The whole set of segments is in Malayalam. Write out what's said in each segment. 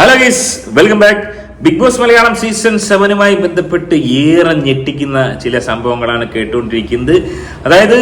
Hello guys welcome back big boss Malayalam season സെവനുമായി ബന്ധപ്പെട്ട് ഏറെ ഞെട്ടിക്കുന്ന ചില സംഭവങ്ങളാണ് കേട്ടുകൊണ്ടിരിക്കുന്നത്. അതായത്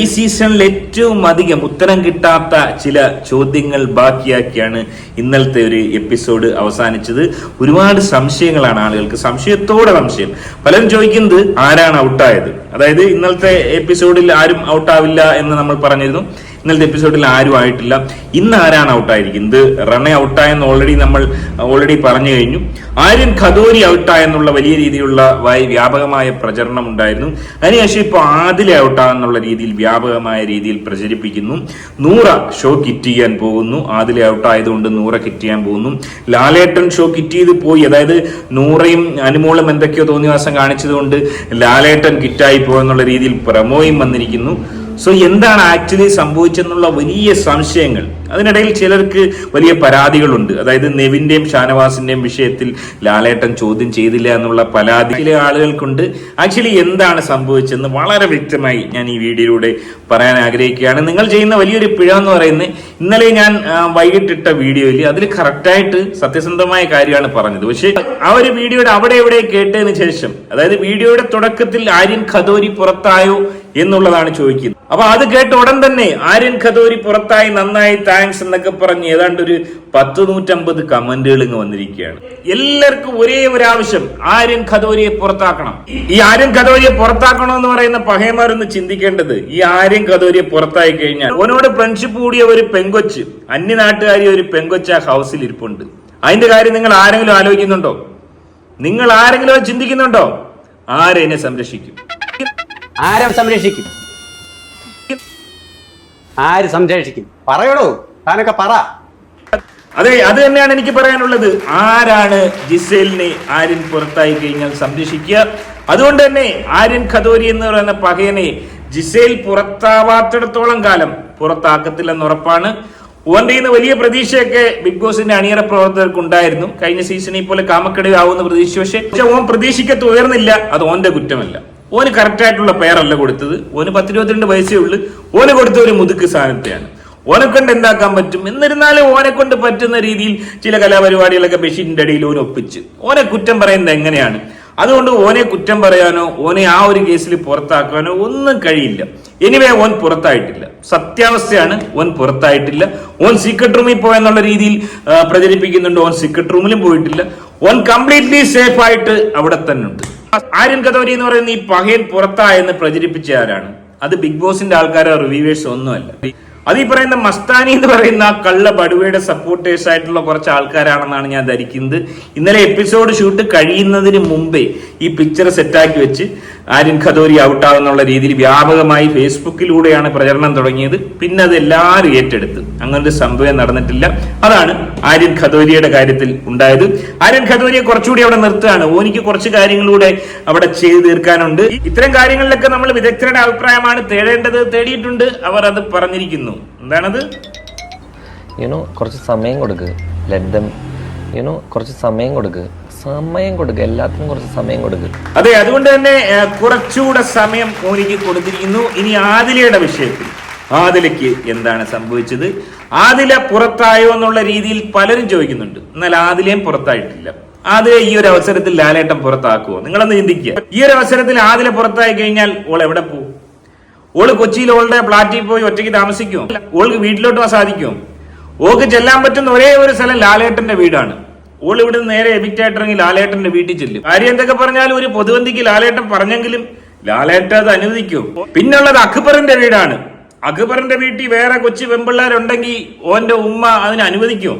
ഈ സീസണിൽ ഏറ്റവും അധികം ഉത്തരം കിട്ടാത്ത ചില ചോദ്യങ്ങൾ ബാക്കിയാക്കിയാണ് ഇന്നലത്തെ ഒരു എപ്പിസോഡ് അവസാനിച്ചത്. ഒരുപാട് സംശയങ്ങളാണ് ആളുകൾക്ക്. സംശയത്തോടെ സംശയം. പലരും ചോദിക്കുന്നത് ആരാണ് ഔട്ടായത് അതായത് ഇന്നലത്തെ എപ്പിസോഡിൽ ആരും ഔട്ടാവില്ല എന്ന് നമ്മൾ പറഞ്ഞിരുന്നു. ഇന്നലത്തെ എപ്പിസോഡിൽ ആരും ആയിട്ടില്ല. ഇന്ന് ആരാണ് ഔട്ടായിരിക്കുന്നത്? റണ ഔട്ടായെന്ന് ഓൾറെഡി നമ്മൾ ഓൾറെഡി പറഞ്ഞു കഴിഞ്ഞു. ആര്യൻ ഖദോരി ഔട്ടായെന്നുള്ള വലിയ രീതിയിലുള്ള വായി വ്യാപകമായ പ്രചരണം ഉണ്ടായിരുന്നു. അതിനുശേഷം ഇപ്പോൾ ആദിലെ ഔട്ടാന്നുള്ള രീതിയിൽ വ്യാപകമായ രീതിയിൽ പ്രചരിപ്പിക്കുന്നു. നൂറ ഷോ കിറ്റ് ചെയ്യാൻ പോകുന്നു. ആദിലെ ഔട്ടായതുകൊണ്ട് നൂറ കിറ്റ് ചെയ്യാൻ പോകുന്നു. ലാലേട്ടൻ ഷോ കിറ്റ് ചെയ്ത് പോയി. അതായത് നൂറയും അനുമോളും എന്തൊക്കെയോ തോന്നിവാസം കാണിച്ചതുകൊണ്ട് ലാലേട്ടൻ കിറ്റായി പോയെന്നുള്ള രീതിയിൽ പ്രമോയും വന്നിരിക്കുന്നു. സോ എന്താണ് ആക്ച്വലി സംഭവിച്ചെന്നുള്ള വലിയ സംശയങ്ങൾ? അതിനിടയിൽ ചിലർക്ക് വലിയ പരാതികളുണ്ട്. അതായത് നെവിന്റെയും ഷാനവാസിന്റെയും വിഷയത്തിൽ ലാലേട്ടൻ ചോദ്യം ചെയ്തില്ല എന്നുള്ള പരാതി ചില ആളുകൾക്കുണ്ട്. ആക്ച്വലി എന്താണ് സംഭവിച്ചെന്ന് വളരെ വ്യക്തമായി ഞാൻ ഈ വീഡിയോയിലൂടെ പറയാൻ ആഗ്രഹിക്കുകയാണ്. നിങ്ങൾ ചെയ്യുന്ന വലിയൊരു പിഴ എന്ന് പറയുന്നത് ഇന്നലെ ഞാൻ വൈകിട്ടിട്ട വീഡിയോയിൽ അതിൽ കറക്റ്റായിട്ട് സത്യസന്ധമായ കാര്യമാണ് പറഞ്ഞത്. പക്ഷേ ആ ഒരു വീഡിയോയുടെ അവിടെ എവിടെ കേട്ടതിന് ശേഷം അതായത് വീഡിയോയുടെ തുടക്കത്തിൽ ആര്യൻ ഖദോരി പുറത്തായോ എന്നുള്ളതാണ് ചോദിക്കുന്നത്. അപ്പൊ അത് കേട്ട ഉടൻ തന്നെ ആര്യൻ ഖദോരി പുറത്തായി നന്നായി താങ്ക്സ് എന്നൊക്കെ പറഞ്ഞ് ഏതാണ്ട് ഒരു പത്ത് നൂറ്റമ്പത് കമന്റുകൾ ഇങ്ങ് വന്നിരിക്കുകയാണ്. എല്ലാവർക്കും ഒരേ ഒരു ആവശ്യം ആര്യൻ ഖദോരിയെ പുറത്താക്കണം. ഈ ആര്യൻ ഖദോരിയെ പുറത്താക്കണം എന്ന് പറയുന്ന പഹയമാരൊന്ന് ചിന്തിക്കേണ്ടത് ഈ ആര്യൻ ഖദോരിയെ പുറത്തായി കഴിഞ്ഞാൽ. ഓനോട് ഫ്രണ്ട്ഷിപ്പ് കൂടിയ ഒരു പെങ്കൊച്ച് അന്യനാട്ടുകാരി ഒരു പെങ്കൊച്ച് ആ ഹൗസിൽ ഇരിപ്പുണ്ട്. അതിന്റെ കാര്യം നിങ്ങൾ ആരെങ്കിലും ആലോചിക്കുന്നുണ്ടോ? നിങ്ങൾ ആരെങ്കിലും ചിന്തിക്കുന്നുണ്ടോ? ആരെന്നെ സംരക്ഷിക്കും. ആരെ സംരക്ഷിക്കും? ആര് സംരക്ഷിക്കും പറയണോ താനൊക്കെ പറ. അതെ അത് തന്നെയാണ് എനിക്ക് പറയാനുള്ളത്. ആരാണ് ജിസേലിനെ ആര്യൻ പുറത്തായി കഴിഞ്ഞാൽ സംരക്ഷിക്കുക? അതുകൊണ്ട് തന്നെ ആര്യൻ ഖദോരി എന്ന് പറയുന്ന പകയനെ ജിസേൽ പുറത്താവാത്തിടത്തോളം കാലം പുറത്താക്കത്തില്ലെന്ന് ഉറപ്പാണ്. ഓന്റെ ഇന്ന് വലിയ പ്രതീക്ഷയൊക്കെ ബിഗ് ബോസിന്റെ അണിയറ പ്രവർത്തകർക്ക് ഉണ്ടായിരുന്നു. കഴിഞ്ഞ സീസണിൽ പോലെ കാമക്കടയാവുന്ന പ്രതീക്ഷ പക്ഷേ പക്ഷെ ഓൻ പ്രതീക്ഷിക്കത്ത് ഉയർന്നില്ല. അത് ഓന്റെ കുറ്റമല്ല. ഓന് കറക്റ്റ് ആയിട്ടുള്ള പേരല്ല കൊടുത്തത്. ഓന് പത്തിരുപത്തിരണ്ട് വയസ്സേ ഉള്ളൂ. ഓന് കൊടുത്ത ഒരു മുതുക്ക് സാധനത്തെയാണ്. ഓനെ കൊണ്ട് എന്താക്കാൻ പറ്റും? എന്നിരുന്നാലും ഓനെ കൊണ്ട് പറ്റുന്ന രീതിയിൽ ചില കലാപരിപാടികളൊക്കെ ബഷീറിന്റെ ഇടയിൽ ഓൻ ഒപ്പിച്ച്. ഓനെ കുറ്റം പറയുന്നത് എങ്ങനെയാണ്? അതുകൊണ്ട് ഓനെ കുറ്റം പറയാനോ ഓനെ ആ ഒരു കേസിൽ പുറത്താക്കാനോ ഒന്നും കഴിയില്ല. എനിവേ ഓൻ പുറത്തായിട്ടില്ല. സത്യാവസ്ഥയാണ് ഓൻ പുറത്തായിട്ടില്ല. ഓൻ സീക്രട്ട് റൂമിൽ പോയെന്നുള്ള രീതിയിൽ പ്രചരിപ്പിക്കുന്നുണ്ട്. ഓൻ സീക്രട്ട് റൂമിലും പോയിട്ടില്ല. ഓൻ കംപ്ലീറ്റ്ലി സേഫ് ആയിട്ട് അവിടെ തന്നെ ഉണ്ട്. ആര്യൻ കഥോരി എന്ന് പറയുന്ന ഈ പകയൻ പുറത്തായെന്ന് പ്രചരിപ്പിച്ച ആരാണ്? അത് ബിഗ് ബോസിന്റെ ആൾക്കാരോ റിവ്യൂവേഴ്സ് ഒന്നുമല്ല. അത് ഈ പറയുന്ന മസ്താനി എന്ന് പറയുന്ന ആ കള്ള ബടുവയുടെ സപ്പോർട്ടേഴ്സ് ആയിട്ടുള്ള കുറച്ച് ആൾക്കാരാണെന്നാണ് ഞാൻ ധരിക്കുന്നത്. ഇന്നലെ എപ്പിസോഡ് ഷൂട്ട് കഴിയുന്നതിന് മുമ്പേ ഈ പിക്ചർ സെറ്റാക്കി വെച്ച് ആര്യൻ ഖദോരി ഔട്ടാകുന്നുള്ള രീതിയിൽ വ്യാപകമായി ഫേസ്ബുക്കിലൂടെയാണ് പ്രചരണം തുടങ്ങിയത്. പിന്നെ അത് എല്ലാവരും ഏറ്റെടുത്ത്. അങ്ങനൊരു സംഭവം നടന്നിട്ടില്ല. അതാണ് ആര്യൻ ഖദോരിയുടെ കാര്യത്തിൽ ഉണ്ടായത്. ആര്യൻ ഖദോരിയെ കുറച്ചുകൂടി അവിടെ നിർത്തുകയാണ്. ഓനിക്ക് കുറച്ച് കാര്യങ്ങളിലൂടെ അവിടെ ചെയ്തു തീർക്കാനുണ്ട്. ഇത്തരം കാര്യങ്ങളിലൊക്കെ നമ്മൾ വിദഗ്ധരുടെ അഭിപ്രായമാണ് തേടേണ്ടത് തേടിയിട്ടുണ്ട്. അവർ അത് പറഞ്ഞിരിക്കുന്നു. എന്താണത്? യുനോ കുറച്ച് സമയം കൊടുക്ക്. ലെറ്റ് യുനോ കുറച്ച് സമയം കൊടുക്ക്. സമയം കൊടുക്കുക എല്ലാത്തിനും കുറച്ച് സമയം കൊടുക്കുക അതെ അതുകൊണ്ട് തന്നെ കുറച്ചുകൂടെ സമയം ഓനിക്ക് കൊടുത്തിരിക്കുന്നു. ഇനി ആദിലയുടെ വിഷയത്തിൽ. ആദിലയ്ക്ക് എന്താണ് സംഭവിച്ചത്? ആദില പുറത്തായോ എന്നുള്ള രീതിയിൽ പലരും ചോദിക്കുന്നുണ്ട്. എന്നാൽ ആദിലയും പുറത്തായിട്ടില്ല. ആദില ഈ ഒരു അവസരത്തിൽ ലാലേട്ടം പുറത്താക്കുമോ നിങ്ങളൊന്ന് ചിന്തിക്കുക. ഈ ഒരു അവസരത്തിൽ ആദില പുറത്തായി കഴിഞ്ഞാൽ ഓൾ എവിടെ പോകും? ഓൾ കൊച്ചിയിൽ ഓളുടെ ഫ്ലാറ്റിൽ പോയി ഒറ്റയ്ക്ക് താമസിക്കുമോ ഓൾക്ക് വീട്ടിലോട്ട് സാധിക്കുമോ ഓക്ക് ചെല്ലാൻ പറ്റുന്ന ഒരേ ഒരു സ്ഥലം ലാലേട്ടന്റെ വീടാണ്. ഓൾ ഇവിടെ നേരെ എവിക്റ്റ് ആയിട്ടിറങ്ങി ലാലേട്ടന്റെ വീട്ടിൽ ചെല്ലും. കാര്യം എന്തൊക്കെ പറഞ്ഞാലും ഒരു പൊതുവന്തിക്ക് ലാലേട്ടൻ പറഞ്ഞെങ്കിലും ലാലേട്ട അത് അനുവദിക്കും. പിന്നുള്ളത് അക്ബറിന്റെ വീടാണ്. അക്ബറിന്റെ വീട്ടിൽ വേറെ കൊച്ചു പെമ്പിള്ളേരുണ്ടെങ്കിൽ ഓന്റെ ഉമ്മ അതിന് അനുവദിക്കുമോ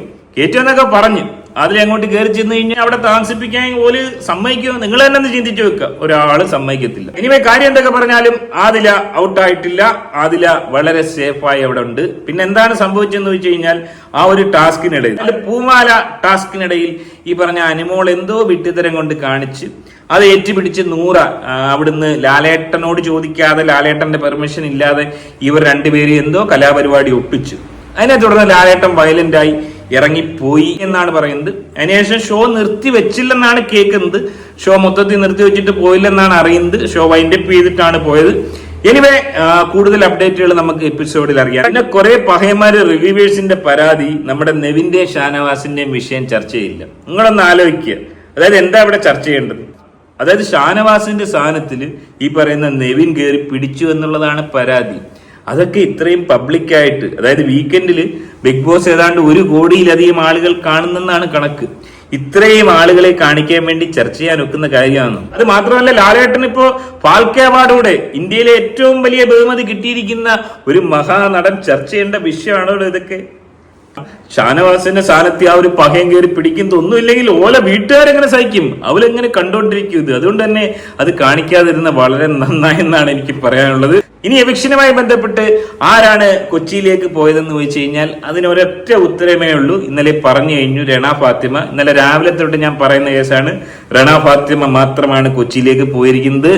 പറഞ്ഞു. അതിൽ അങ്ങോട്ട് കയറി ചെന്ന് കഴിഞ്ഞാൽ അവിടെ താമസിപ്പിക്കാൻ ഓൽ സമ്മതിക്കുമോ നിങ്ങൾ തന്നെ ഒന്ന് ചിന്തിച്ചു വെക്കുക ഒരാൾ സമ്മതിക്കത്തില്ല. ഇനിമേ കാര്യം എന്തൊക്കെ പറഞ്ഞാലും ആദില ഔട്ടായിട്ടില്ല ആദില വളരെ സേഫായി അവിടെ ഉണ്ട്. പിന്നെ എന്താണ് സംഭവിച്ചെന്ന് വെച്ച് കഴിഞ്ഞാൽ ആ ഒരു ടാസ്കിനിടയിൽ അല്ല പൂമാല ടാസ്കിനിടയിൽ ഈ പറഞ്ഞ അനുമോൾ എന്തോ വിട്ടിത്തരം കൊണ്ട് കാണിച്ച് അത് ഏറ്റുപിടിച്ച് നൂറ അവിടുന്ന് ലാലേട്ടനോട് ചോദിക്കാതെ ലാലേട്ടന്റെ പെർമിഷൻ ഇല്ലാതെ ഇവർ രണ്ടുപേരും എന്തോ കലാപരിപാടി ഒപ്പിച്ചു. അതിനെ തുടർന്ന് ലാലേട്ടൻ വയലന്റ് ആയി ഇറങ്ങിപ്പോയി എന്നാണ് പറയുന്നത്. അതിനുശേഷം ഷോ നിർത്തി വെച്ചില്ലെന്നാണ് കേൾക്കുന്നത്. ഷോ മൊത്തത്തിൽ നിർത്തി വെച്ചിട്ട് പോയില്ലെന്നാണ് അറിയുന്നത്. ഷോ വൈൻഡ് അപ്പ് ചെയ്തിട്ടാണ് പോയത്. എനിവേ കൂടുതൽ അപ്ഡേറ്റുകൾ നമുക്ക് എപ്പിസോഡിൽ അറിയാം. പിന്നെ കുറെ പഹയന്മാര് റിവ്യൂവേഴ്സിന്റെ പരാതി നമ്മുടെ നെവിന്റെയും ഷാനവാസിന്റെയും വിഷയം ചർച്ച ചെയ്യില്ല നിങ്ങളൊന്ന് ആലോചിക്കുക. അതായത് എന്താ ഇവിടെ ചർച്ച ചെയ്യേണ്ടത്? അതായത് ഷാനവാസിന്റെ സ്ഥാനത്തിൽ ഈ പറയുന്ന നെവിൻ കയറി പിടിച്ചു എന്നുള്ളതാണ് പരാതി. അതൊക്കെ ഇത്രയും പബ്ലിക്കായിട്ട് അതായത് വീക്കെൻഡിൽ ബിഗ് ബോസ് ഏതാണ്ട് ഒരു കോടിയിലധികം ആളുകൾ കാണുന്നെന്നാണ് കണക്ക്. ഇത്രയും ആളുകളെ കാണിക്കാൻ വേണ്ടി ചർച്ച ചെയ്യാൻ ഒക്കുന്ന കാര്യമാണ്? അത് മാത്രമല്ല ലാലേട്ടൻ ഇപ്പോ ഫാൽക്കെ അവാർഡോടെ ഇന്ത്യയിലെ ഏറ്റവും വലിയ ബഹുമതി കിട്ടിയിരിക്കുന്ന ഒരു മഹാനടൻ ചർച്ച ചെയ്യേണ്ട വിഷയമാണോ ഇതൊക്കെ? ഷാനവാസിന്റെ സ്ഥാനത്ത് ആ ഒരു പകയം കയറി പിടിക്കുന്നത് ഒന്നുമില്ലെങ്കിൽ ഓല വീട്ടുകാരെങ്ങനെ സഹിക്കും? അവരെങ്ങനെ കണ്ടോണ്ടിരിക്കും ഇത്? അതുകൊണ്ട് തന്നെ അത് കാണിക്കാതിരുന്ന വളരെ നന്നായി എന്നാണ് എനിക്ക് പറയാനുള്ളത്. ഇനി എവിക്ഷനുമായി ബന്ധപ്പെട്ട് ആരാണ് കൊച്ചിയിലേക്ക് പോയതെന്ന് ചോദിച്ചു കഴിഞ്ഞാൽ അതിന് ഒരൊറ്റ ഉത്തരമേ ഉള്ളൂ. ഇന്നലെ പറഞ്ഞു കഴിഞ്ഞു രണ ഫാത്തിമ. ഇന്നലെ രാവിലെ തൊട്ട് ഞാൻ പറയുന്ന കേസാണ് രണ ഫാത്തിമ മാത്രമാണ് കൊച്ചിയിലേക്ക് പോയിരിക്കുന്നത്.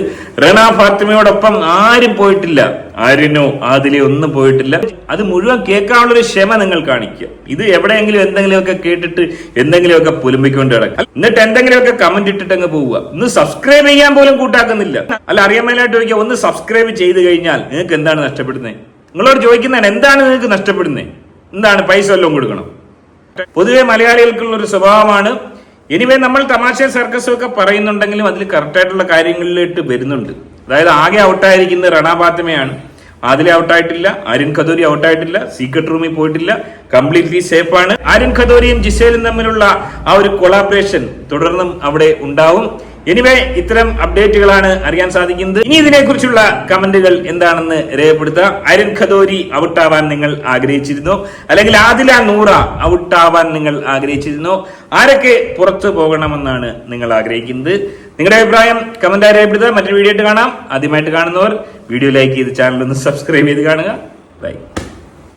രണ ഫാത്തിമയോടൊപ്പം ആരും പോയിട്ടില്ല. ആരിനോ ആദിലെ ഒന്നും പോയിട്ടില്ല. അത് മുഴുവൻ കേൾക്കാനുള്ളൊരു ക്ഷമ നിങ്ങൾ കാണിക്കുക. ഇത് എവിടെയെങ്കിലും എന്തെങ്കിലുമൊക്കെ കേട്ടിട്ട് എന്തെങ്കിലുമൊക്കെ പുലമ്പിക്കൊണ്ട് കിടക്കുക എന്നിട്ട് എന്തെങ്കിലുമൊക്കെ കമന്റ് ഇട്ടിട്ട് അങ്ങ് പോവുക. ഇന്ന് സബ്സ്ക്രൈബ് ചെയ്യാൻ പോലും കൂട്ടാക്കുന്നില്ല. അല്ല അറിയാൻ മേലായിട്ട് ചോദിക്കുക ഒന്ന് സബ്സ്ക്രൈബ് ചെയ്ത് കഴിഞ്ഞാൽ നിങ്ങൾക്ക് എന്താണ് നഷ്ടപ്പെടുന്നത്? നിങ്ങളോട് ചോദിക്കുന്നതാണ് എന്താണ് നിങ്ങൾക്ക് നഷ്ടപ്പെടുന്നത്? എന്താണ് പൈസ വല്ലതും കൊടുക്കണം? പൊതുവെ മലയാളികൾക്കുള്ള ഒരു സ്വഭാവമാണ്. എനിവേ നമ്മൾ തമാശ സർക്കസും ഒക്കെ പറയുന്നുണ്ടെങ്കിലും അതിൽ കറക്റ്റായിട്ടുള്ള കാര്യങ്ങളിലേക്ക് വരുന്നുണ്ട്. അതായത് ആകെ ഔട്ടായിരിക്കുന്നത് റണാപാത്തമയാണ് ഫാത്തിമയാണ്. ഔട്ടായിട്ടില്ല ആര്യൻ ഖദോരി ഔട്ടായിട്ടില്ല സീക്രട്ട് റൂമിൽ പോയിട്ടില്ല കംപ്ലീറ്റ്ലി സേഫ് ആണ്. ആര്യൻ ഖദോരിയും ജിസേലും തമ്മിലുള്ള ആ ഒരു കൊളാബറേഷൻ തുടർന്നും അവിടെ ഉണ്ടാവും. എനിവേ ഇത്തരം അപ്ഡേറ്റുകളാണ് അറിയാൻ സാധിക്കുന്നത്. ഇനി ഇതിനെക്കുറിച്ചുള്ള കമന്റുകൾ എന്താണെന്ന് രേഖപ്പെടുത്താം. അരുൺ ഖദോരി ഔട്ടാവാൻ നിങ്ങൾ ആഗ്രഹിച്ചിരുന്നോ. അല്ലെങ്കിൽ ആദില നൂറ ഔട്ടാവാൻ നിങ്ങൾ ആഗ്രഹിച്ചിരുന്നോ. ആരൊക്കെ പുറത്തു പോകണമെന്നാണ് നിങ്ങൾ ആഗ്രഹിക്കുന്നത്? നിങ്ങളുടെ അഭിപ്രായം കമന്റായി രേഖപ്പെടുത്തുക. മറ്റൊരു വീഡിയോ ആയിട്ട് കാണാം. ആദ്യമായിട്ട് കാണുന്നവർ വീഡിയോ ലൈക്ക് ചെയ്ത് ചാനൽ ഒന്ന് സബ്സ്ക്രൈബ് ചെയ്ത് കാണുക. ബൈ